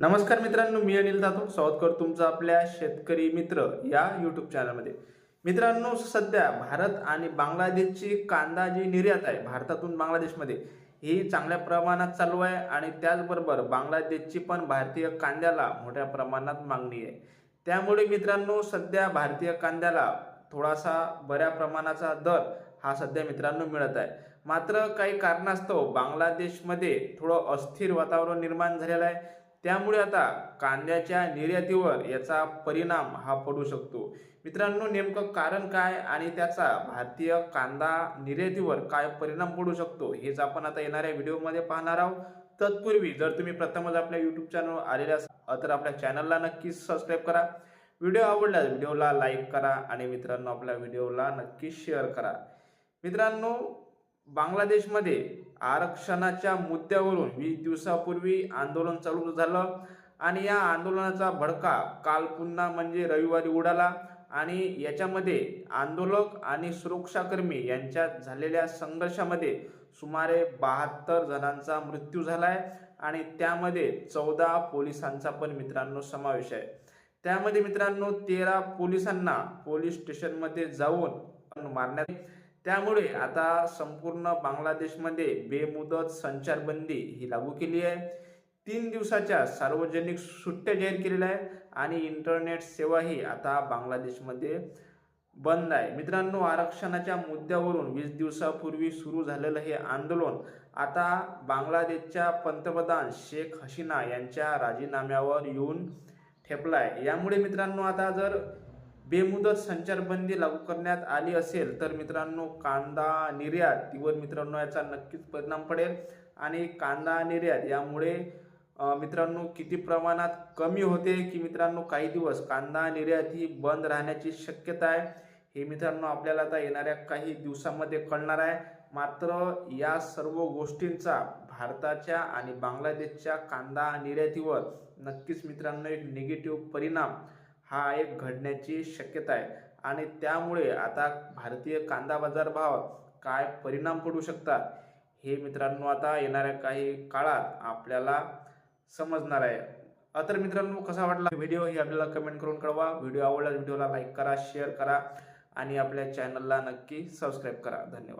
नमस्कार मित्रांनो मी अनिल जाधव स्वागत करतो तुमचं आपल्या शेतकरी मित्र या यूट्यूब चॅनलमध्ये मित्रांनो सध्या भारत आणि बांगलादेशची कांदा जी निर्यात आहे भारतातून बांगलादेशमध्ये ही चांगल्या प्रमाणात चालू आहे आणि त्याचबरोबर बांगलादेशची पण भारतीय कांद्याला मोठ्या प्रमाणात मागणी आहे. त्यामुळे मित्रांनो सध्या भारतीय कांद्याला थोडासा बऱ्या प्रमाणाचा दर हा सध्या मित्रांनो मिळत आहे. मात्र काही कारणास्तव बांगलादेशमध्ये थोडं अस्थिर वातावरण निर्माण झालेलं आहे. त्यामुळे आता कांद्याच्या निर्यातीवर याचा परिणाम हा पडू शकतो. मित्रांनो नेमकं कारण काय आणि त्याचा भारतीय कांदा निर्यातीवर काय परिणाम पडू शकतो हेच आपण आता येणाऱ्या व्हिडिओमध्ये पाहणार आहोत. तत्पूर्वी जर तुम्ही प्रथमच आपल्या युट्यूब चॅनल आलेले असाल तर आपल्या चॅनलला नक्कीच सबस्क्राईब करा. व्हिडिओ आवडल्यास व्हिडिओला लाईक करा आणि मित्रांनो आपल्या व्हिडिओला नक्की शेअर करा. मित्रांनो बांगलादेशमध्ये आरक्षणाच्या मुद्द्यावरून वीस दिवसापूर्वी आंदोलन चालू झालं आणि या आंदोलनाचा भडका काल पुन्हा म्हणजे रविवारी उडाला आणि याच्यामध्ये आंदोलक आणि सुरक्षाकर्मी यांच्यात झालेल्या संघर्षामध्ये सुमारे बहात्तर जणांचा मृत्यू झाला आहे आणि त्यामध्ये चौदा पोलिसांचा पण मित्रांनो समावेश आहे. त्यामध्ये मित्रांनो तेरा पोलिसांना पोलीस स्टेशनमध्ये जाऊन मारण्यात त्यामुळे आता संपूर्ण बांगलादेशमध्ये बेमुदत संचारबंदी ही लागू केली आहे. तीन दिवसाच्या सार्वजनिक सुट्ट्या जाहीर केलेल्या आहे आणि इंटरनेट सेवाही आता बांगलादेशमध्ये बंद आहे. मित्रांनो आरक्षणाच्या मुद्द्यावरून वीस दिवसापूर्वी सुरू झालेलं हे आंदोलन आता बांगलादेशच्या पंतप्रधान शेख हसीना यांच्या राजीनाम्यावर येऊन ठेपलाय. यामुळे मित्रांनो आता जर बेमुदत संचारबंदी लागू करण्यात आली असेल तर मित्रांनो कांदा निर्यातीवर मित्रांनो याचा नक्कीच परिणाम पडेल. आणि कांदा निर्यात यामुळे मित्रांनो किती प्रमाणात कमी होते की मित्रांनो काही दिवस कांदा निर्यात ही बंद राहण्याची शक्यता आहे. हे मित्रांनो आपल्याला आता येणाऱ्या काही दिवसामध्ये कळणार आहे. मात्र या सर्व गोष्टींचा भारताच्या आणि बांगलादेशच्या कांदा निर्यातीवर नक्कीच मित्रांनो एक निगेटिव्ह परिणाम हा एक घडण्याची शक्यता आहे. आणि त्यामुळे आता भारतीय कांदा बाजार भाव काय परिणाम पडू शकतात हे मित्रांनो आता येणाऱ्या काही काळात आपल्याला समजणार आहे. अतर तर मित्रांनो कसा वाटला व्हिडिओ हे आपल्याला कमेंट करून कळवा. व्हिडिओ आवडला व्हिडिओला लाईक करा शेअर करा आणि आपल्या चॅनलला नक्की सबस्क्राईब करा. धन्यवाद.